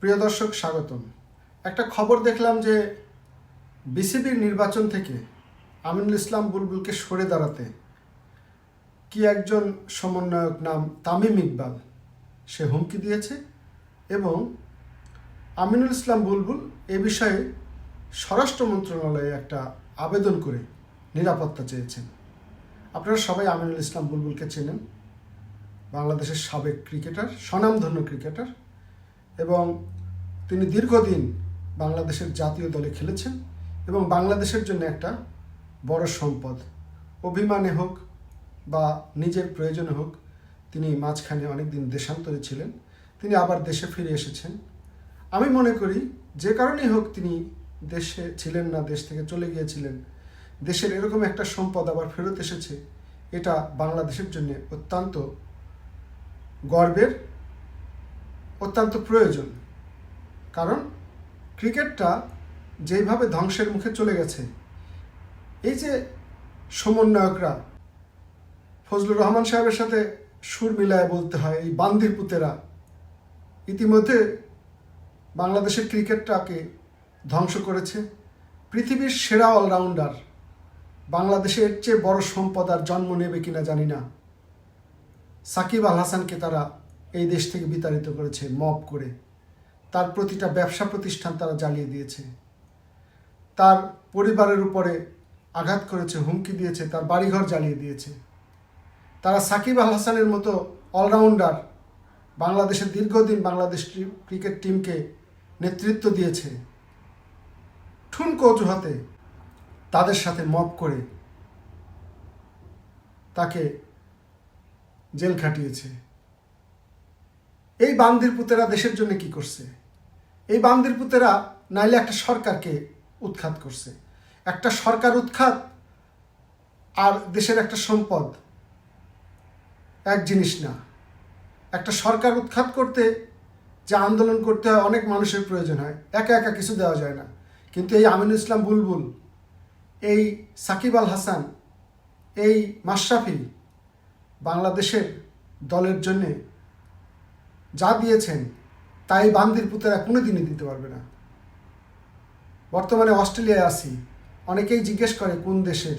প্রিয় দর্শক, স্বাগতম। একটা খবর দেখলাম যে বিসিবির নির্বাচন থেকে আমিনুল ইসলাম বুলবুলকে সরে দাঁড়াতে কি একজন সমন্বয়ক নাম তামিম ইকবাল সে হুমকি দিয়েছে এবং আমিনুল ইসলাম বুলবুল এ বিষয়ে স্বরাষ্ট্র মন্ত্রণালয়ে একটা আবেদন করে নিরাপত্তা চেয়েছেন। আপনারা সবাই আমিনুল ইসলাম বুলবুলকে চেনেন। বাংলাদেশের সাবেক ক্রিকেটার, স্বনামধন্য ক্রিকেটার। এবং তিনি দীর্ঘদিন বাংলাদেশের জাতীয় দলে খেলেছেন এবং বাংলাদেশের জন্য একটা বড় সম্পদ। অভিমানে হোক বা নিজের প্রয়োজনে হোক, তিনি মাঝখানে অনেকদিন দেশান্তরে ছিলেন। তিনি আবার দেশে ফিরে এসেছেন। আমি মনে করি যে কারণেই হোক তিনি দেশে ছিলেন না, দেশ থেকে চলে গিয়েছিলেন, দেশের এরকম একটা সম্পদ আবার ফেরত এসেছে, এটা বাংলাদেশের জন্য অত্যন্ত গর্বের অত্যন্ত প্রয়োজন। কারণ ক্রিকেটটা যেইভাবে ধ্বংসের মুখে চলে গেছে, এই যে সমন্বয়করা, ফজলুর রহমান সাহেবের সাথে সুর মিলায় বলতে হয়, এই বান্দির পুতেরা, ইতিমধ্যে বাংলাদেশের ক্রিকেটটাকে ধ্বংস করেছে। পৃথিবীর সেরা অলরাউন্ডার বাংলাদেশের চেয়ে বড় সম্পদ আর জন্ম নেবে কিনা জানি না। সাকিব আল হাসানকে তারা এই দেশ থেকে বিতাড়িত করেছে, মব করে। তার প্রতিটা ব্যবসা প্রতিষ্ঠান তারা জ্বালিয়ে দিয়েছে। তার পরিবারের উপরে আঘাত করেছে, হুমকি দিয়েছে, তার বাড়িঘর জ্বালিয়ে দিয়েছে। তারা সাকিব আল হাসানের মতো অলরাউন্ডার বাংলাদেশের দীর্ঘদিন বাংলাদেশ ক্রিকেট টিমকে নেতৃত্ব দিয়েছে। ঠুনকো অজুহাতে তাদের সাথে মব করে তাকে জেল খাটিয়েছে। এই বান্দির পুতেরা দেশের জন্য কি করছে? এই বান্দির পুতেরা নাইলে একটা সরকারকে উৎখাত করছে। একটা সরকার উৎখাত আর দেশের একটা সম্পদ, এক জিনিস না। একটা সরকার উৎখাত করতে যে আন্দোলন করতে হয় অনেক মানুষের প্রয়োজন হয়, একা একা কিছু দেওয়া যায় না। কিন্তু এই আমিনুল ইসলাম বুলবুল, এই সাকিব আল হাসান, এই মাশরাফি বাংলাদেশের দলের জন্যে যা দিয়েছেন, তাই বান্দির কোনো দিনই দিতে পারবে না। বর্তমানে অস্ট্রেলিয়ায় আছি। অনেকেই জিজ্ঞেস করে কোন দেশের।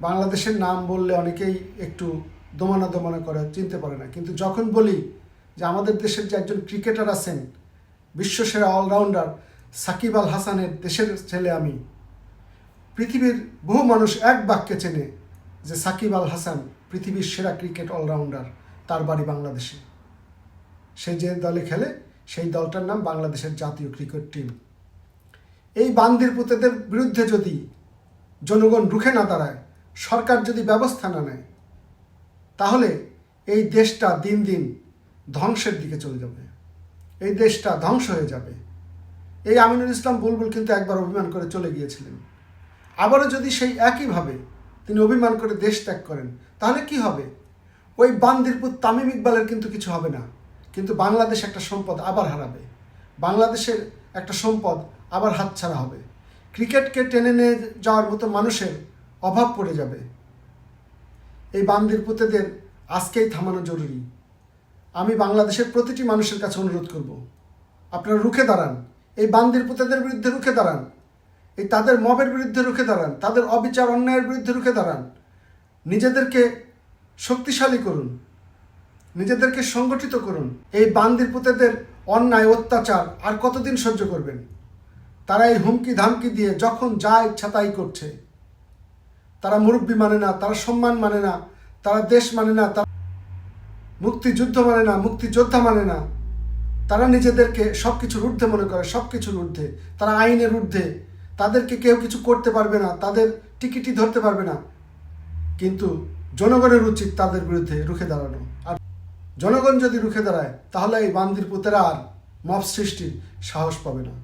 বাংলাদেশের নাম বললে অনেকেই একটু দোমানা দোমানা করে, চিনতে পারে না। কিন্তু যখন বলি যে আমাদের দেশের যে একজন ক্রিকেটার আছেন, বিশ্বসেরা অলরাউন্ডার সাকিব আল হাসানের দেশের ছেলে আমি, পৃথিবীর বহু মানুষ এক বাক্যে চেনে যে সাকিব আল হাসান পৃথিবীর সেরা ক্রিকেট অলরাউন্ডার, তার বাড়ি বাংলাদেশে। সে যে দলে খেলে, সেই দলটার নাম বাংলাদেশের জাতীয় ক্রিকেট টিম। এই বান্দির পুতেদের বিরুদ্ধে যদি জনগণ রুখে না দাঁড়ায়, সরকার যদি ব্যবস্থা না নেয়, তাহলে এই দেশটা দিন দিন ধ্বংসের দিকে চলে যাবে। এই দেশটা ধ্বংস হয়ে যাবে। এই আমিনুল ইসলাম বুলবুল কিন্তু একবার অভিমান করে চলে গিয়েছিলেন। আবারও যদি সেই একইভাবে তিনি অভিমান করে দেশ ত্যাগ করেন, তাহলে কি হবে? ওই বান্দিরপুর তামিম ইকবালের কিন্তু কিছু হবে না। কিন্তু বাংলাদেশ একটা সম্পদ আবার হারাবে। বাংলাদেশের একটা সম্পদ আবার হাতছাড়া হবে। ক্রিকেটকে টেনে নিয়ে যাওয়ার মতো মানুষের অভাব পড়ে যাবে। এই বান্দির পুতেদের আজকেই থামানো জরুরি। আমি বাংলাদেশের প্রতিটি মানুষের কাছে অনুরোধ করব। আপনারা রুখে দাঁড়ান। এই বান্দির পুতেদের বিরুদ্ধে রুখে দাঁড়ান। এই তাদের মবের বিরুদ্ধে রুখে দাঁড়ান। তাদের অবিচার অন্যায়ের বিরুদ্ধে রুখে দাঁড়ান। নিজেদেরকে শক্তিশালী করুন। নিজেদেরকে সংগঠিত করুন। এই বান্দির পুতেদের অন্যায়, অত্যাচার আর কতদিন সহ্য করবেন? তারা এই হুমকি ধামকি দিয়ে যখন যা ইচ্ছা তাই করছে। তারা মুরব্বী মানে না, তারা সম্মান মানে না, তারা দেশ মানে না, তারা মুক্তিযুদ্ধ মানে না, মুক্তিযোদ্ধা মানে না। তারা নিজেদেরকে সব কিছুর ঊর্ধ্বে মনে করে সব কিছুর ঊর্ধ্বে। তারা আইনের ঊর্ধ্বে। তাদেরকে কেউ কিছু করতে পারবে না, তাদের টিকিটই ধরতে পারবে না। কিন্তু জনগণের উচিত তাদের বিরুদ্ধে রুখে দাঁড়ানো। আর জনগণ যদি রুখে দাঁড়ায় তাহলে এই বান্দির পুতেরা আর মফ সৃষ্টির সাহস পাবে না।